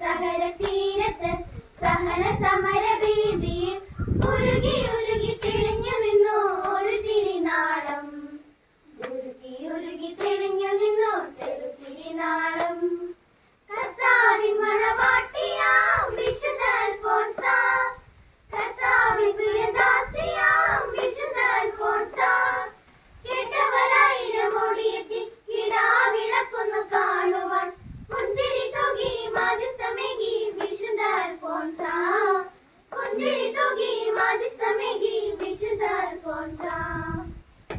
സഹര തീരത്ത് സഹന സമര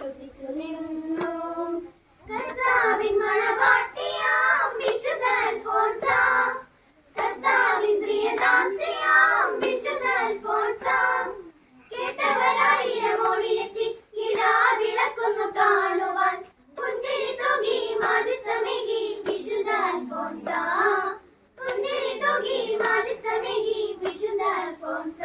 സ്തുതിച്ചു നിന്നു കർത്താവിൻ മണവാട്ടിയാം വിശുദ്ധ അൽഫോൻസ കർത്താവിൻ പ്രിയദാസിയാം വിശുദ്ധ അൽഫോൻസ കേട്ടവരായിരം ഓടിയെത്തി ഇടാ വിളക്കുന്നു കാണുവാൻ. പുഞ്ചിരി തൂകി മാധ്യസ്ഥമേകി വിശുദ്ധ അൽഫോൻസ പുഞ്ചിരി തൂകി മാധ്യസ്ഥമേകി വിശുദ്ധ അൽഫോൻസ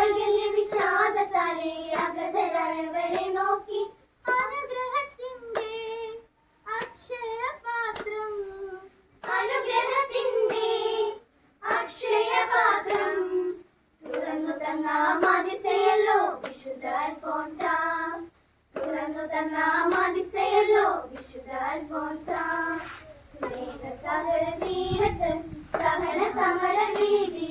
വൈകല്യ വിഷാദത്താലെ അഗതരായവരെ നോക്കി അനുഗ്രഹത്തിന്റെ അക്ഷയപാത്രം അനുഗ്രഹത്തിന്റെ അക്ഷയപാത്രം. തുറന്നു തന്ന മതിസയല്ലോ വിശുദ്ധ അൽഫോൻസ തുറന്നു തന്ന മതിസയല്ലോ വിശുദ്ധ അൽഫോൻസ സ്നേഹ സഹര തീരത്ത് സഹന സമര വീതി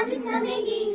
Flores Flamenguinho.